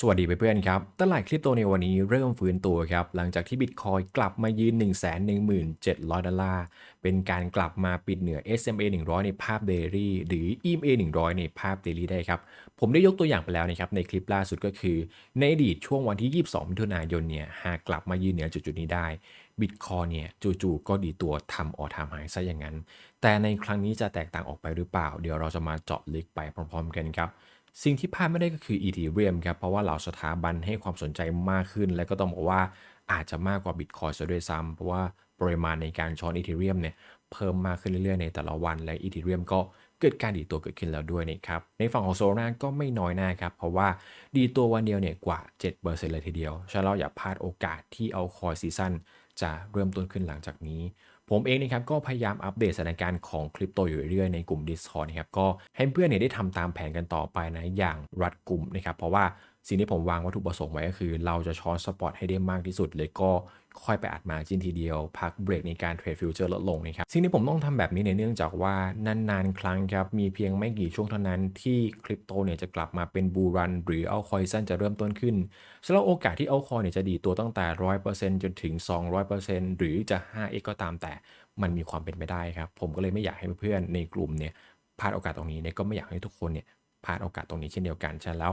สวัสดีเพื่อนๆครับ ตลาดคริปโตในวันนี้เริ่มฟื้นตัวครับ หลังจากที่บิตคอยกลับมายืน 117,000ดอลลาร์ เป็นการกลับมาปิดเหนือ SMA 100 ในภาพเดลี่หรือ EMA 100 ในภาพเดลี่ได้ครับ ผมได้ยกตัวอย่างไปแล้วนะครับ ในคลิปล่าสุดก็คือ ในอดีตช่วงวันที่ 22 มิถุนายนเนี่ย หากกลับมายืนเหนือจุดๆนี้ได้บิตคอยเนี่ยจู่ๆก็ดีตัวทำออทามไฮซะอย่างนั้น แต่ในครั้งนี้จะแตกต่างออกไปหรือเปล่า เดี๋ยวเราจะมาเจาะลึกไปพร้อม ๆ กันครับ สิ่งที่พลาดไม่ได้ก็คือ Ethereum ครับเพราะว่าเหล่าสถาบันให้ความสนใจมากขึ้น และก็ต้องบอกว่าอาจจะมากกว่า Bitcoin ซะด้วยซ้ำเพราะว่าปริมาณในการช้อน Ethereum เนี่ยเพิ่มมากขึ้นเรื่อยๆในแต่ละวันและ Ethereum ก็เกิดการดีตัวเกิดขึ้นแล้วด้วยนะครับในฝั่งของ Solana ก็ไม่น้อยหน้าครับ เพราะว่าดีตัววันเดียวเนี่ยกว่า 7%เลยทีเดียวฉะนั้นเราอย่าพลาดโอกาสที่เอาคอยซีซั่นจะเริ่มต้นขึ้นหลังจากนี้ ผมเองนะครับก็พยายามอัปเดตสถานการณ์ของคริปโตอยู่เรื่อยในกลุ่ม Discord นะครับก็ให้เพื่อนเนี่ยได้ทำตามแผนกันต่อไปนะอย่างรัดกลุ่มนะครับเพราะว่าสิ่งที่ผมวางวัตถุประสงค์ไว้ก็คือ เราจะช้อนสปอตให้ได้มากที่สุด เลยก็ค่อยไปอัดมาจินทีเดียว พักเบรกในการเทรดฟิวเจอร์ลดลงนะครับ สิ่งที่ผมต้องทำแบบนี้เนี่ยเนื่องจากว่านานๆ ครั้งครับ มีเพียงไม่กี่ช่วงเท่านั้นที่คริปโตเนี่ยจะกลับมาเป็นบูรัน หรือเอาคอยซันจะเริ่มต้นขึ้นสำหรับโอกาสที่เอาคอยเนี่ยจะดีตัวตั้งแต่ 100%จนถึง 200%หรือจะ 5x ก็ตามแต่มันมีความเป็นไปได้ครับผมก็เลยไม่อยากให้เพื่อนๆในกลุ่มเนี่ยพลาดโอกาสตรงนี้เนี่ยก็ไม่อยากให้ทุกคนเนี่ย พลาดโอกาสตรงนี้เช่นเดียวกัน ฉะนั้นแล้ว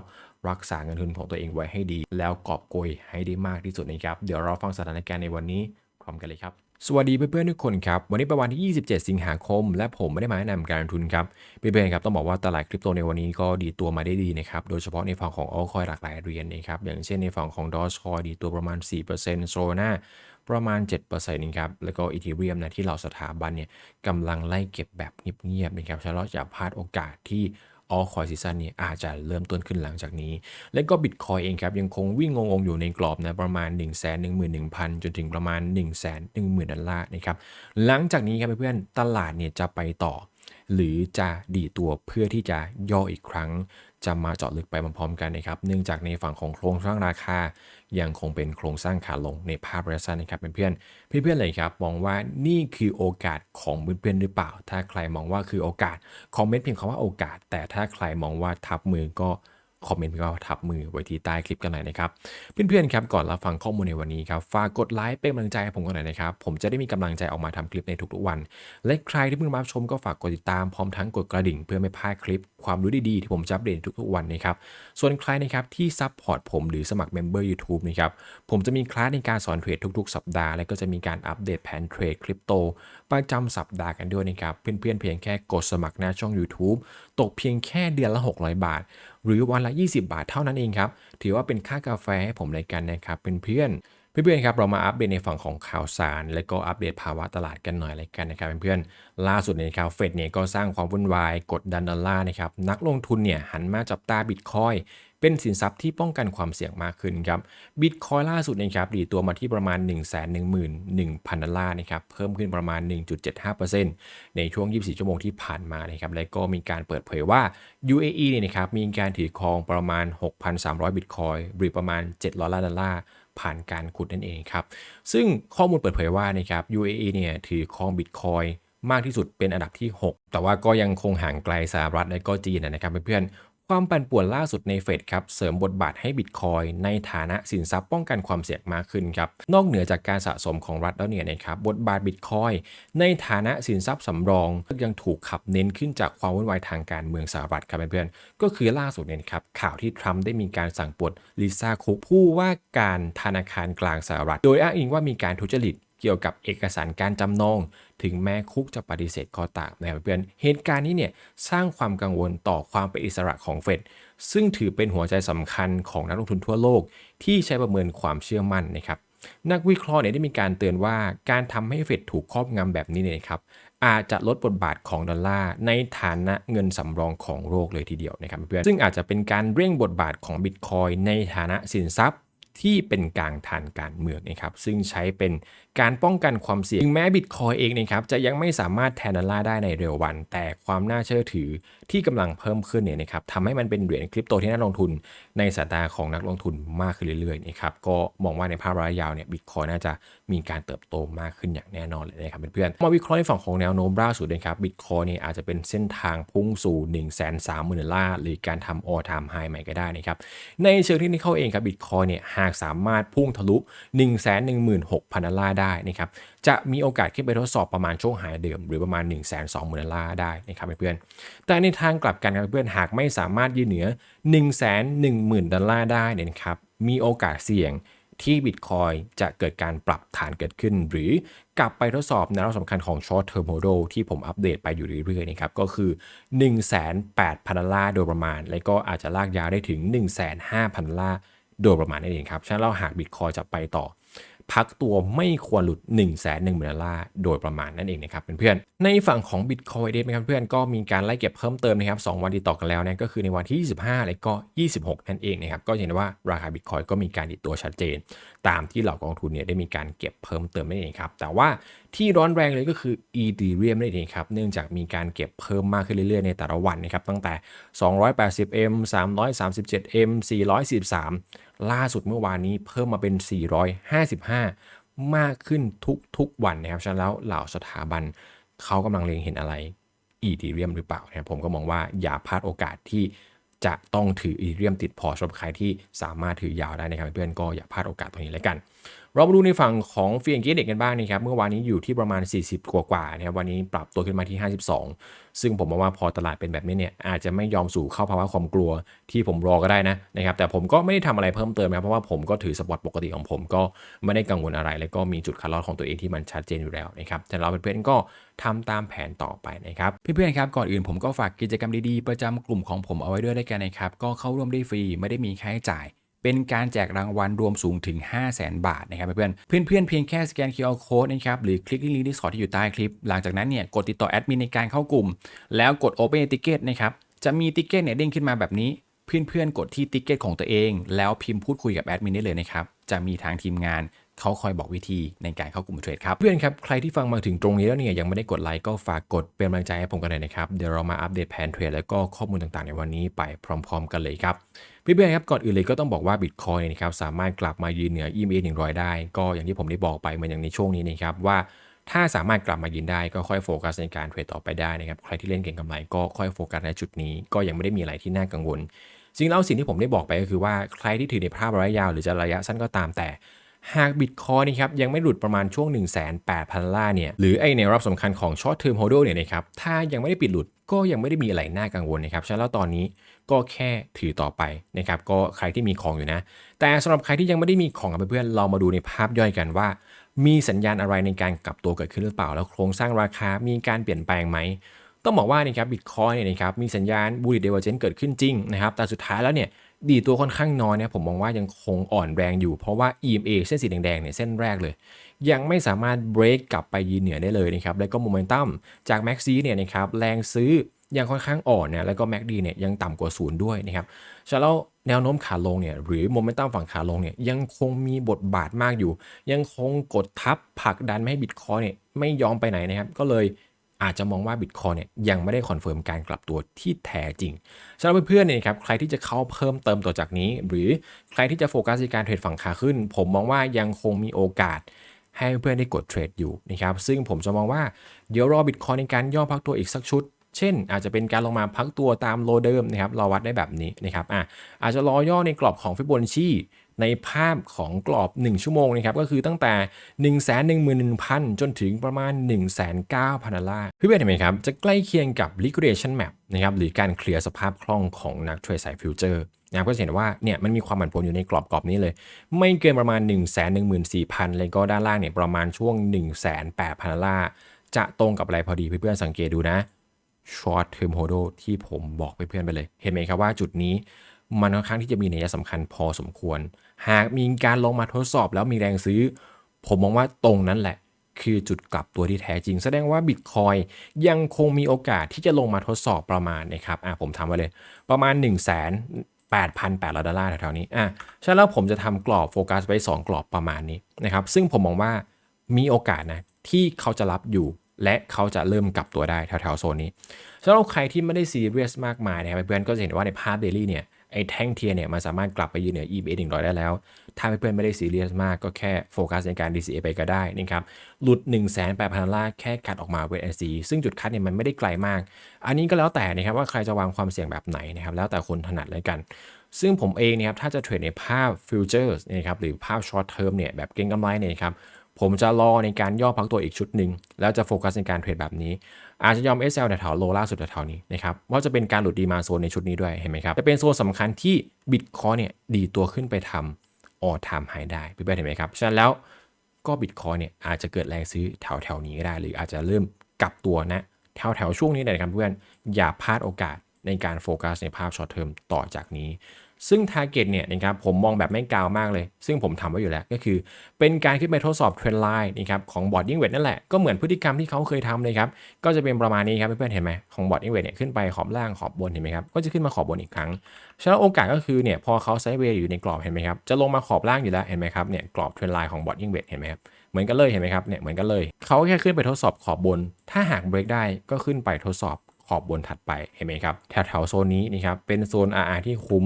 รักษาเงินทุนของตัวเองไว้ให้ดี แล้วกอบโกยให้ได้มากที่สุดนะครับ เดี๋ยวเราฟังสถานการณ์ในวันนี้พร้อมกันเลยครับ สวัสดีเพื่อนๆทุกคนครับ วันนี้เป็นวันที่ 27 สิงหาคม และผมไม่ได้มาแนะนำการลงทุนครับ เพื่อนๆครับต้องบอกว่าตลาดคริปโตในวันนี้ก็ดีตัวมาได้ดีนะครับ โดยเฉพาะในฝั่งของออลคอยหลากหลายเหรียญนะครับ อย่างเช่นในฝั่งของ Dogecoin ดีตัวประมาณ4% Solana ประมาณ 7%นะครับ แล้วก็ Ethereum นะที่เราสถาบันเนี่ยกำลังไล่เก็บแบบเงียบๆนะครับฉะนั้นอย่าพลาดโอกาสที่ ออคอยซีซันเนี่ยอาจจะเริ่มต้นขึ้นหลังจากนี้ และก็บิตคอยเองครับยังคงวิ่งงงๆอยู่ในกรอบนะประมาณ 1 1 1 0 0 0 จนถึงประมาณ 1 1 0 0 0 0ดอลลาร์นะครับหลังจากนี้ครับเพื่อนๆตลาดเนี่ยจะไปต่อ หรือจะดีตัวเพื่อที่จะย่ออีกครั้ง จะมาเจาะลึกไปพร้อมๆกันนะครับเนื่องจากในฝั่งของโครงสร้างราคา ยังคงเป็นโครงสร้างขาลงในภาพระยะสั้นนะครับเพื่อนๆเพื่อนๆเลยครับมองว่านี่คือโอกาสของเพื่อนๆหรือเปล่า ถ้าใครมองว่าคือโอกาสคอมเมนต์เพียงคำว่าโอกาส แต่ถ้าใครมองว่าทับมือก็ คอมเมนต์เพียงว่าทับมือไว้ที่ใต้คลิปกันหน่อยนะครับ เพื่อนๆครับก่อนรับฟังข้อมูลในวันนี้ครับฝากกดไลค์เป็นกำลังใจให้ผมกันหน่อยนะครับ ผมจะได้มีกำลังใจออกมาทำคลิปในทุกๆวัน และใครที่เพิ่งมาชมก็ฝากกดติดตามพร้อมทั้งกดกระดิ่ง เพื่อไม่พลาดคลิปความรู้ดีๆ ที่ผมจะอัปเดตทุกๆวันนะครับส่วนใครนะครับที่ซัพพอร์ตผมหรือสมัครเมมเบอร์ YouTube นะครับผมจะมีคลาสในการสอนเทรดทุกๆ สัปดาห์และก็จะมีการอัปเดตแผนเทรดคริปโตประจำสัปดาห์กันด้วยนะครับเพื่อนๆเพียงแค่กดสมัครหน้าช่อง YouTube ตกเพียงแค่เดือนละ 600 บาท หรือวันละ 20 บาทเท่านั้นเองครับ ถือว่าเป็นค่ากาแฟให้ผมเลยกันนะครับเพื่อนๆเพื่อนๆครับเรามาอัปเดตในฝั่งของข่าวสาร และก็อัปเดตภาวะตลาดกันหน่อยเลยกันนะครับเพื่อนๆล่าสุดในข่าวเฟดเนี่ยก็สร้างความวุ่นวายกดดันดอลลาร์นะครับนักลงทุนเนี่ยหันมาจับตาบิตคอย เป็นสินทรัพย์ที่ป้องกันความเสี่ยงมากขึ้นครับบิตคอยล่าสุดนะครับดีตัวมาที่ประมาณ1 1 1 0 0 0ดอลลาร์นะครับเพิ่มขึ้นประมาณ 1.75%ในช่วง 24 ชั่วโมงที่ผ่านมานะครับและก็มีการเปิดเผยว่า UAE เนี่ยนะครับมีการถือครองประมาณ 6,300 บิตคอยหรือประมาณ 7 ล้านดอลลาร์ผ่านการขุดนั่นเองครับ ซึ่งข้อมูลเปิดเผยว่านะครับ UAE เนี่ยถือครองบิตคอยมากที่สุดเป็นอันดับที่ 6 แต่ว่าก็ยังคงห่างไกลสหรัฐและก็จีนนะครับเพื่อน ความปั่นป่วนล่าสุดในเฟดครับเสริมบทบาทให้บิตคอยในฐานะสินทรัพย์ป้องกันความเสี่ยงมากขึ้นครับนอกเหนือจากการสะสมของรัฐแล้วเนี่ยนะครับบทบาทบิตคอยในฐานะสินทรัพย์สำรองยังถูกขับเน้นขึ้นจากความวุ่นวายทางการเมืองสหรัฐครับเพื่อนๆก็คือล่าสุดเนี่ยครับข่าวที่ทรัมป์ได้มีการสั่งปลดลิซ่าคุกผู้ว่าการธนาคารกลางสหรัฐ โดยอ้างอิงว่ามีการทุจริต เกี่ยวกับเอกสารการจำนอง ถึงแม้คุกจะปฏิเสธก็ตามนะครับเพื่อนเหตุการณ์นี้เนี่ยสร้างความกังวลต่อความเป็นอิสระของเฟดซึ่งถือเป็นหัวใจสำคัญของนักลงทุนทั่วโลก ที่ใช้ประเมินความเชื่อมั่นนะครับนักวิเคราะห์เนี่ยได้มีการเตือนว่าการทำให้เฟดถูกครอบงำแบบนี้เนี่ยครับอาจจะลดบทบาทของดอลลาร์ในฐานะเงินสำรองของโลกเลยทีเดียวนะครับเพื่อนซึ่งอาจจะเป็นการเร่งบทบาทของบิตคอยในฐานะสินทรัพย์ ที่เป็นกลางทางการเมืองนะครับซึ่งใช้เป็นการป้องกันความเสี่ยงถึงแม้บิตคอยเองนะครับจะยังไม่สามารถแทนดอลลาร์ได้ในเร็ววัน แต่ความน่าเชื่อถือที่กำลังเพิ่มขึ้นเนี่ยนะครับทำให้มันเป็นเหรียญคริปโตที่น่าลงทุนในสายตาของนักลงทุนมากขึ้นเรื่อยๆนะครับก็มองว่าในภาพระยะยาวเนี่ยบิตคอยน่าจะมีการเติบโตมากขึ้นอย่างแน่นอนเลยนะครับเพื่อนๆมาวิเคราะห์ในฝั่งของแนวโน้มล่าสุดนะครับบิตคอยเนี่ยอาจจะเป็นเส้นทางพุ่งสู่1 3 0 0 0 0ล่าหรือการทำ all time high ใหม่ก็ได้นะครับในเชิงเทคนิคเองครับบิตคอยเนี่ยหาากสามารถพุ่งทะลุ 1 1 6 0 0 0ดอลลาร์ได้นะครับ จะมีโอกาสขึ้นไปทดสอบประมาณช่วงหายเดิม หรือประมาณ 1 2 0 0 0 0ดอลลาร์ได้นะครับเพื่อนๆแต่ในทางกลับกันครับเพื่อนหากไม่สามารถยืนเหนือ 1 1 0 0 0 0ดอลลาร์ได้นี่ยนะครับ มีโอกาสเสี่ยงที่บิตคอยจะเกิดการปรับฐานเกิดขึ้น หรือกลับไปทดสอบแนวสำคัญของ short term model ที่ผมอัปเดตไปอยู่เรื่อยๆนะครับก็คือ 1 8 0 0 0ดอลลาร์โดยประมาณ และก็อาจจะลากยาวได้ถึง 15,000ดอลลาร์ โดยประมาณนั่นเองครับ ฉะนั้นเราหากบิตคอยจะไปต่อ พักตัวไม่ควรหลุด 1 1 0 0 0 0ดอลลาร์โดยประมาณนั่นเองนะครับเพื่อนๆในฝั่งของ Bitcoin เดนะครับเพื่อนก็มีการไล่เก็บเพิ่มเติมนะครับ 2 วันติดต่อกันแล้วนะก็คือในวันที่ 25 และก็ 26 นั่นเองนะครับก็เห็นว่าราคา Bitcoin ก็มีการดิดตัวชัดเจน ตามที่เหล่ากองทุนเนี่ยได้มีการเก็บเพิ่มเติมนั่นเองครับแต่ว่าที่ร้อนแรงเลยก็คือ Ethereum นั่นเองครับเนื่องจากมีการเก็บเพิ่มมากขึ้นเรื่อยๆในแต่ละวันนะครับตั้งแต่ 280M 337M 443 ล่าสุดเมื่อวานนี้เพิ่มมาเป็น 455 มากขึ้นทุกๆวันนะครับฉะนั้นแล้วเหล่าสถาบันเขากำลังเล็งเห็นอะไรอีทีเรียมหรือเปล่านะครับผมก็มองว่าอย่าพลาดโอกาสที่จะต้องถืออีทีเรียมติดพอร์ตสำหรับใครที่สามารถถือยาวได้นะครับเพื่อนก็อย่าพลาดโอกาสตรงนี้แล้วกัน เรามาดูในฝั่งของฟียงเกตเด็กกันบ้างนะครับ เมื่อวานนี้อยู่ที่ประมาณ 40 กว่าๆนะครับวันนี้ปรับตัวขึ้นมาที่ 52 ซึ่งผมมองว่าพอตลาดเป็นแบบนี้เนี่ยอาจจะไม่ยอมสู่เข้าภาวะความกลัวที่ผมรอก็ได้นะนะครับแต่ผมก็ไม่ได้ทำอะไรเพิ่มเติมนะเพราะว่าผมก็ถือสปอตปกติของผมก็ไม่ได้กังวลอะไร แล้วก็มีจุดคัดลอดของตัวเองที่มันชัดเจนอยู่แล้วนะครับแต่เราเพื่อนๆก็ทำตามแผนต่อไปนะครับเพื่อนๆครับก่อนอื่นผมก็ฝากกิจกรรมดีๆประจำกลุ่มของผมเอาไว้ด้วยได้กันนะครับก็เข้าร่วมได้ฟรีไม่ได้มีค่าใช้จ่าย เป็นการแจกรางวัลรวมสูงถึง 5 0 0แสนบาทนะครับเพื่อนเพื่อนเพื่อนเพียงแค่สแกน QR Code นะครับหรือคลิกที่ลิงก์ Discord ที่อยู่ใต้คลิป หลังจากนั้นเนี่ยกดติดต่อแอดมินในการเข้ากลุ่ม แล้วกด Open Ticket นะครับจะมีติ๊กเก็ตเนี่ยเด้งขึ้นมาแบบนี้เพื่อนๆ กดที่ติ๊กเก็ตของตัวเอง แล้วพิมพ์พูดคุยกับแอดมินได้เลยนะครับ จะมีทางทีมงานเขาคอยบอกวิธีในการเข้ากลุ่มเทรดครับเพื่อนครับ ใครที่ฟังมาถึงตรงนี้แล้วเนี่ยยังไม่ได้กดไลค์ก็ฝากกดเป็นกำลังใจให้ผมกันเลยนะครับ เดี๋ยวเรามาอัปเดตแผนเทรดแล้วก็ข้อมูลต่างๆ ในวันนี้ไปพร้อม ๆ กันเลยครับ เพื่อนๆครับก่อนอื่นเลยก็ต้องบอกว่า Bitcoin นะครับสามารถกลับมายืนเหนือ EMA 100 ได้ ก็อย่างที่ผมได้บอกไปเหมือนอย่างในช่วงนี้นะครับว่าถ้าสามารถกลับมายืนได้ก็ค่อยโฟกัสในการเทรดต่อไปได้นะครับใครที่เล่นเก่งกำไรก็ค่อยโฟกัสในจุดนี้ ก็ยังไม่ได้มีอะไรที่น่ากังวลจริงแล้วสิ่งที่ผมได้บอกไปก็คือว่าใครที่ถือในภาพระยะยาวหรือจะระยะสั้นก็ตามแต่ หากบิตคอยนะครับยังไม่หลุดประมาณช่วง 1 8 0 0 0ล่าเนี่ยหรือไอแนวรับสำคัญของ short term holder เนี่ยนะครับถ้ายังไม่ได้ปิดหลุดก็ยังไม่ได้มีอะไรน่ากังวลนะครับฉะนั้นแล้วตอนนี้ก็แค่ถือต่อไปนะครับก็ใครที่มีของอยู่นะ แต่สำหรับใครที่ยังไม่ได้มีของกับเพื่อนๆเรามาดูในภาพย่อยกันว่า มีสัญญาณอะไรในการกลับตัวเกิดขึ้นหรือเปล่า แล้วโครงสร้างราคา มีการเปลี่ยนแปลงไหมต้องบอกว่านะครับบิตคอยเนี่ยนะครับมีสัญญาณบูลลิเดเวอร์เจนเกิดขึ้นจริงนะครับแต่สุดท้ายแล้วเนี่ย ดีตัวค่อนข้างน้อยเนี่ยผมมองว่ายังคงอ่อนแรงอยู่ เพราะว่า EMA เส้นสีแดงๆเนี่ยเส้นแรกเลย ยังไม่สามารถเบรกกลับไปยืนเหนือได้เลยนะครับแล้วก็โมเมนตัมจาก m a ซีเนี่ยนะครับแรงซื้อยังค่อนข้างอ่อนเนี่ยแล้วก็ MACD เนี่ยยังต่ำกว่าศูนย์ด้วยนะครับฉะนั้นแนวโน้มขาลงเนี่ยหรือโมเมนตัมฝั่งขาลงเนี่ยยังคงมีบทบาทมากอยู่ ยังคงกดทับผลักดันไม่ให้บิตคอยเนี่ยไม่ยอมไปไหนนะครับก็เลย อาจจะมองว่าบิตคอยเนี่ยยังไม่ได้คอนเฟิร์มการกลับตัวที่แท้จริงสำหรับเพื่อนๆเนี่ยครับใครที่จะเข้าเพิ่มเติมต่อจากนี้ หรือใครที่จะโฟกัสในการเทรดฝั่งขาขึ้น ผมมองว่ายังคงมีโอกาสให้เพื่อนได้กดเทรดอยู่นะครับซึ่งผมจะมองว่าเดี๋ยวรอบิตคอยในการย่อพักตัวอีกสักชุดเช่น อาจจะเป็นการลงมาพักตัวตามโลเดิมนะครับเราวัดได้แบบนี้นะครับอะอาจจะรอย่อในกรอบของฟิโบนัชชี ในภาพของกรอบ 1 ชั่วโมงนะครับก็คือตั้งแต่ 1 1 1 0 0 0 จนถึงประมาณ 1 9 0 0 0ดอลลาร์พี่เบนเห็นไหมครับ จะใกล้เคียงกับ liquidation map นะครับหรือการเคลียร์สภาพคล่องของนักเทรดสายฟิวเจอร์นะครับก็จะเห็นว่าเนี่ยมันมีความผันผวนอยู่ในกรอบกรอบนี้เลย ไม่เกินประมาณ 1 1 4 0 0 0เลยก็ด้านล่างเนี่ยประมาณช่วง 1 8 0 0 0ดอลลาร์จะตรงกับอะไรพอดีเพื่อนๆสังเกตดูนะ short term hold ที่ผมบอกเพื่อนไปเลย เห็นไหมครับว่าจุดนี้มันค่อนข้างที่จะมีนัยสำคัญพอสมควร หากมีการลงมาทดสอบแล้วมีแรงซื้อ ผมมองว่าตรงนั้นแหละ คือจุดกลับตัวที่แท้จริง แสดงว่า Bitcoin ยังคงมีโอกาสที่จะลงมาทดสอบประมาณนะครับอะผมทำไว้เลย ประมาณ 1 0 0 0 0 8,800 ดอลลาร์แถวๆนี้ อะใช่แล้วผมจะทำกรอบโฟกัสไว้ 2 กรอบประมาณนี้นะครับ ซึ่งผมมองว่ามีโอกาสนะที่เขาจะรับอยู่ และเขาจะเริ่มกลับตัวได้แถวๆโซนนี้สำหรับใครที่ไม่ได้ซีเรียสมากมายนะครับเพื่อนก็จะเห็นว่าในภาพเดลี่เนี่ย ไอ้แท่งเทียร์เนี่ยมันสามารถกลับไปยืนเหนือ EMA 100 ได้แล้ว ถ้าเพื่อนๆไม่ได้ซีเรียสมากก็แค่โฟกัสในการ DCA ไปก็ได้นะครับ หลุด 1 8 0 0 0ดอลลาแค่กัดออกมาเวท NC ซึ่งจุดคัดเนี่ยมันไม่ได้ไกลมาก อันนี้ก็แล้วแต่นะครับว่าใครจะวางความเสี่ยงแบบไหนนะครับแล้วแต่คนถนัดเลยกัน ซึ่งผมเองเนี่ยครับถ้าจะเทรดในภาพฟิวเจอร์สนะครับหรือภาพช็อตเทอมเนี่ยแบบเก็งกำไรเนี่ยครับ ผมจะรอในการย่อพักตัวอีกชุดหนึ่งแล้วจะโฟกัสในการเทรดแบบนี้ อาจจะยอม SL แถวโลล่าสุดแถวนี้นะครับว่าจะเป็นการหลุดดีมาโซนในชุดนี้ด้วยเห็นไหมครับจะเป็นโซนสำคัญที่บิตคอยเนี่ยดีตัวขึ้นไปทำออทามไฮได้เพื่อนๆเห็นไหมครับฉะนั้นแล้วก็บิตคอยเนี่ยอาจจะเกิดแรงซื้อแถวๆนี้ก็ได้ หรืออาจจะเริ่มกลับตัวนะแถวๆช่วงนี้นะครับเพื่อนอย่าพลาดโอกาสในการโฟกัสในภาพช็อตเทอมต่อจากนี้ ซึ่ง Target เนี่ยนะครับผมมองแบบไม่กาวมากเลย ซึ่งผมทำไว้อยู่แล้วก็คือ เป็นการขึ้นไปทดสอบเทรนไลน์นะครับของบอร์ดยิ่งเวทนั่นแหละ ก็เหมือนพฤติกรรมที่เขาเคยทำเลยครับ ก็จะเป็นประมาณนี้ครับเพื่อนๆเห็นไหมของบอร์ดยิ่งเวทเนี่ยขึ้นไปขอบล่างขอบบนเห็นไหมครับก็จะขึ้นมาขอบบนอีกครั้งฉะนั้นโอกาสก็คือเนี่ยพอเขาไซด์เวย์อยู่ในกรอบเห็นไหมครับจะลงมาขอบล่างอยู่แล้วเห็นไหมครับเนี่ยกรอบเทรนไลน์ของบอร์ดยิ่งเวทเห็นไหมครับเหมือนกันเลยเห็นไหมครับเนี่ยเหมือนกันเลยเขาแค่ขึ้นไปทดสอบขอบบน ถ้าหากเบรกได้ก็ขึ้นไปทดสอบ ขอบบนถัดไปเห็นไหมครับแถวๆโซนนี้นะครับเป็นโซน RR ที่คุ้ม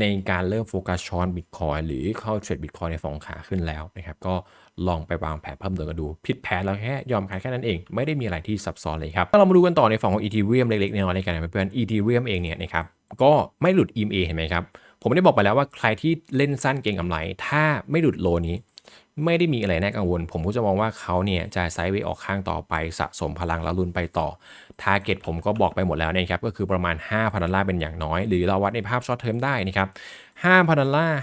ในการเริ่มโฟกัสช้อนบิตคอยหรือเข้าเทรดบิตคอยในฟองขาขึ้นแล้วนะครับก็ลองไปวางแผนเพิ่มเติมกันดู ผิดแผนแล้วแค่ยอมขายแค่นั้นเอง ไม่ได้มีอะไรที่ซับซ้อนเลยครับถ้าเรามาดูกันต่อในฝั่งของ Ethereum เล็กๆน้อยๆในกันเพื่อนๆ Ethereum เองเนี่ยนะครับก็ไม่หลุด EMA เห็นไหมครับผมได้บอกไปแล้วว่าใครที่เล่นสั้นเก่งกำไร ถ้าไม่หลุดโลนี้ ไม่ได้มีอะไรน่ากังวล ผมก็จะมองว่าเขาเนี่ยจะไซด์เวย์ออกข้างต่อไปสะสมพลังแล้วลุนไปต่อทาร์เก็ตผมก็บอกไปหมดแล้วนะครับ ก็คือประมาณ 5,000ดอลลาร์เป็นอย่างน้อย หรือเราวัดในภาพช็อตเทอมได้นะครับ5,000ดอลลาร์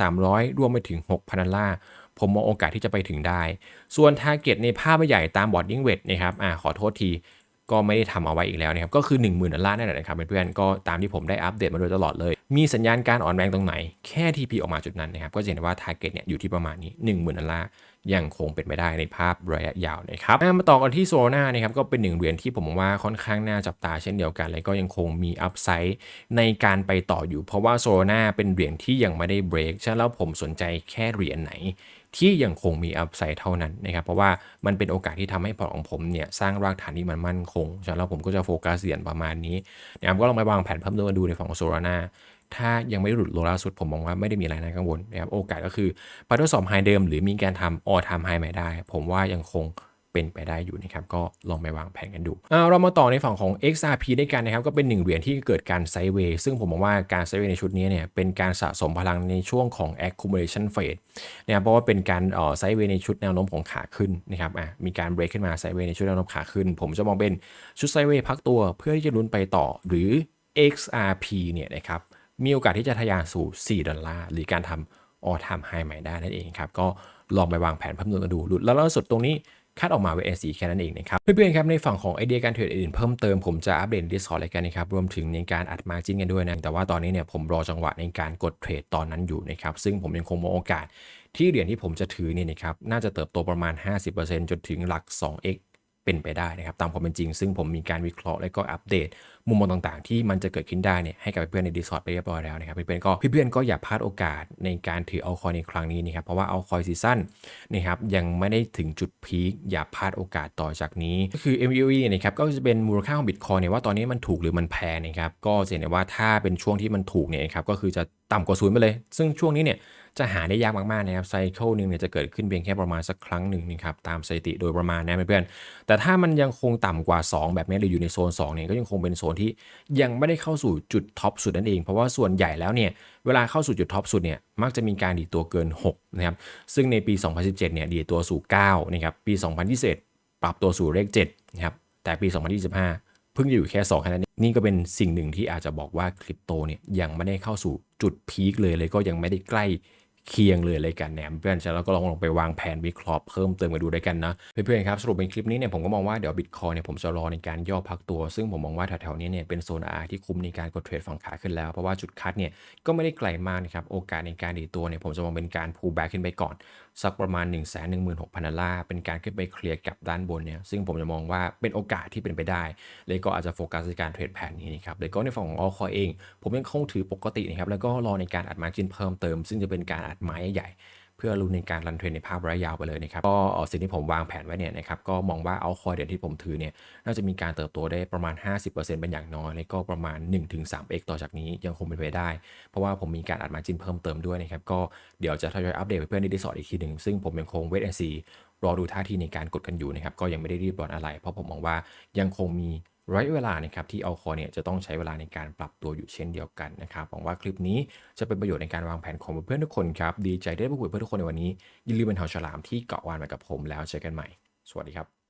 5,300 รวมไปถึง 6,000ดอลลาร์ผมมองโอกาสที่จะไปถึงได้ ส่วนทาร์เก็ตในภาพใหญ่ตามบอร์ดดิ้งเวทนะครับอ่าขอโทษที ก็ไม่ได้ทำเอาไว้อีกแล้วนะครับ ก็คือ 10,000ดอลลาร์นั่นแหละนะครับเพื่อนๆก็ตามที่ผมได้อัปเดตมาโดยตลอดเลย มีสัญญาณการอ่อนแรงตรงไหน แค่ TP ออกมาจุดนั้นนะครับ ก็จะเห็นว่า Target เนี่ยอยู่ที่ประมาณนี้ 10,000ดอลลาร์ยังคงเป็นไปได้ในภาพระยะยาวนะครับมาต่อกันที่โซนานะครับก็เป็นหนึ่งเหรียญที่ผมมองว่าค่อนข้างน่าจับตาเช่นเดียวกัน และก็ยังคงมีอัพไซด์ในการไปต่ออยู่ เพราะว่าโซนาเป็นเหรียญที่ยังไม่ได้เบรกฉะนั้นแล้วผมสนใจแค่เหรียญไหน ที่ยังคงมีอัพไซด์เท่านั้นนะครับเพราะว่ามันเป็นโอกาสที่ทำให้พอร์ตของผมเนี่ยสร้างรากฐานที่มันมั่นคงฉะนั้นผมก็จะโฟกัสเหรียญประมาณนี้นะครับก็ลองไปวางแผนเพิ่มเติมมาดูในฝั่งของโซนาถ้ายังไม่หลุดโลล่าสุดผมมองว่าไม่ได้มีอะไรน่ากังวลนะครับโอกาสก็คือไปทดสอบไฮเดิมหรือมีการทำออทำไฮใหม่ได้ ผมว่ายังคง เป็นไปได้อยู่นะครับก็ลองไปวางแผนกันดู เรามาต่อในฝั่งของ XRP ด้วยกันนะครับก็เป็นหนึ่งเหรียญที่เกิดการไซด์เวย์ซึ่งผมมองว่าการไซด์เวย์ในชุดนี้เนี่ยเป็นการสะสมพลังในช่วงของ accumulation phase นะครับเพราะว่าเป็นการไซด์เวย์ในชุดแนวโน้มของขาขึ้นนะครับอะมีการเบรกขึ้นมาไซด์เวย์ในชุดแนวโน้มขาขึ้น ผมจะมองเป็นชุดไซด์เวย์พักตัวเพื่อที่จะลุ้นไปต่อหรือ XRP เนี่ยนะครับมีโอกาสที่จะทะยานสู่ 4 ดอลลาร์หรือการทำออทามไฮใหม่ได้นั่นเองครับก็ลองไปวางแผนเพิ่มเติมกันดูหลุดแล้วล่าสุดตรงนี้ คาดออกมาเป็น A4 แค่นั้นเองนะครับ เพื่อนๆครับในฝั่งของไอเดียการเทรดอื่นเพิ่มเติมผมจะอัปเดตดิสคอร์ดอะไรกันนะครับ รวมถึงในการอัดมาจิ้นกันด้วยนะ แต่ว่าตอนนี้เนี่ยผมรอจังหวะในการกดเทรดตอนนั้นอยู่นะครับ ซึ่งผมยังคงมองโอกาสที่เหรียญที่ผมจะถือเนี่ยนะครับน่าจะเติบโตประมาณ 50%จนถึงหลัก 2x เป็นไปได้นะครับตามความเป็นจริง ซึ่งผมมีการวิเคราะห์และก็อัปเดตมุมมองต่างๆ ที่มันจะเกิดขึ้นได้เนี่ยให้กับเพื่อนๆใน Discord ไปเรียบร้อยแล้วนะครับเพื่อนๆก็เพื่อนๆก็อย่าพลาดโอกาสในการถือเอาคอยในครั้งนี้นะครับเพราะว่าเอาคอยซีซั่นนะครับยังไม่ได้ถึงจุดพีคอย่าพลาดโอกาสต่อจากนี้ ก็คือ MUE เนี่ยนะครับก็จะเป็นมูลค่าของบิตคอยเนี่ยว่าตอนนี้มันถูกหรือมันแพงนะครับก็จะเห็นได้ว่าถ้าเป็นช่วงที่มันถูกเนี่ยครับก็คือจะต่ำกว่าศูนย์ไปเลย ซึ่งช่วงนี้เนี่ยจะหาได้ยากมากๆนะครับไซเคิลหนึ่งเนี่ยจะเกิดขึ้นเพียงแค่ประมาณสักครั้งหนึ่งนะครับตามสถิติโดยประมาณนะเพื่อนๆแต่ถ้ามันยังคงต่ำกว่า 2 แบบนี้หรืออยู่ในโซน2เนี่ยก็ยังคงเป็นโซนที่ยังไม่ได้เข้าสู่จุดท็อปสุดนั่นเอง เพราะว่าส่วนใหญ่แล้วเนี่ยเวลาเข้าสู่จุดท็อปสุดเนี่ยมักจะมีการดีตัวเกิน6นะครับซึ่งในปี 2017เนี่ยดีตัวสู่9นะครับปี 2021 ปรับตัวสู่เลข7นะครับแต่ปี 2025 เพิ่งจะอยู่แค่2แค่นั้นนี่ก็เป็นสิ่งหนึ่งที่อาจจะบอกว่าคริปโตเนี่ยยังไม่ได้เข้าสู่จุดพีคเลยเลยก็ยังไม่ได้ใกล้ เคียงเลยเลยกันแหนมเพื่อนฉะนั้วก็ลองลงไปวางแผนวิเคราะห์เพิ่มเติมมาดูด้วยกันนะเพื่อนๆครับสรุปเป็นคลิปนี้เนี่ยผมก็มองว่าเดี๋ยวบิตคอยเนี่ยผมจะรอในการย่อพักตัว ซึ่งผมมองว่าแถวๆนี้เนี่ยเป็นโซนอาที่คุ้มในการกดเทรดฝั่งขาขึ้นแล้ว เพราะว่าจุดคัดเนี่ยก็ไม่ได้ไกลมากนะครับโอกาสในการดีตัวเนี่ยผมจะมองเป็นการพูแบ็กขึ้นไปก่อนสักประมาณ 1 1 6 0 0 0ดอลลาร์เป็นการขึ้นไปเคลียร์กับด้านบนเนี่ยซึ่งผมจะมองว่าเป็นโอกาสที่เป็นไปได้ เลยก็อาจจะโฟกัสในการเทรดแผนนี้นะครับเลยก็ในฝั่งของออคอยเอง ผมยังคงถือปกตินะครับแล้วก็รอในการอัดมาร์จินเพิ่มเติม ซึ่งจะเป็นการอัดไม้ใหญ่ พื่อลุ้นในการรันเทรนในภาพระยะยาวไปเลยนะครับ ก็สิ่งที่ผมวางแผนไว้เนี่ยนะครับ ก็มองว่าเอาคอยเด่นที่ผมถือเนี่ย น่าจะมีการเติบโตได้ประมาณ 50%เป็นอย่างน้อย แล้วก็ประมาณ 1-3x ต่อจากนี้ยังคงเป็นไปได้ เพราะว่าผมมีการอัดมาจินเพิ่มเติมด้วยนะครับ ก็เดี๋ยวจะทยอยอัปเดตเพื่อนในดีสอร์อีกทีหนึ่งซึ่งผมยังคงเวทแอนซีรอดูท่าทีในการกดกันอยู่นะครับ ก็ยังไม่ได้รีบร้อนอะไร เพราะผมมองว่ายังคงมี ระยะเวลานะครับที่เอาคอเนี่ยจะต้องใช้เวลาในการปรับตัวอยู่เช่นเดียวกันนะครับหวังว่าคลิปนี้จะเป็นประโยชน์ในการวางแผนของเพื่อนทุกคนครับดีใจได้พูดคุยเพื่อนทุกคนในวันนี้อย่าลืมเป็นเห่าฉลามที่เกาะวานมากับผมแล้วเจอกันใหม่ สวัสดีครับ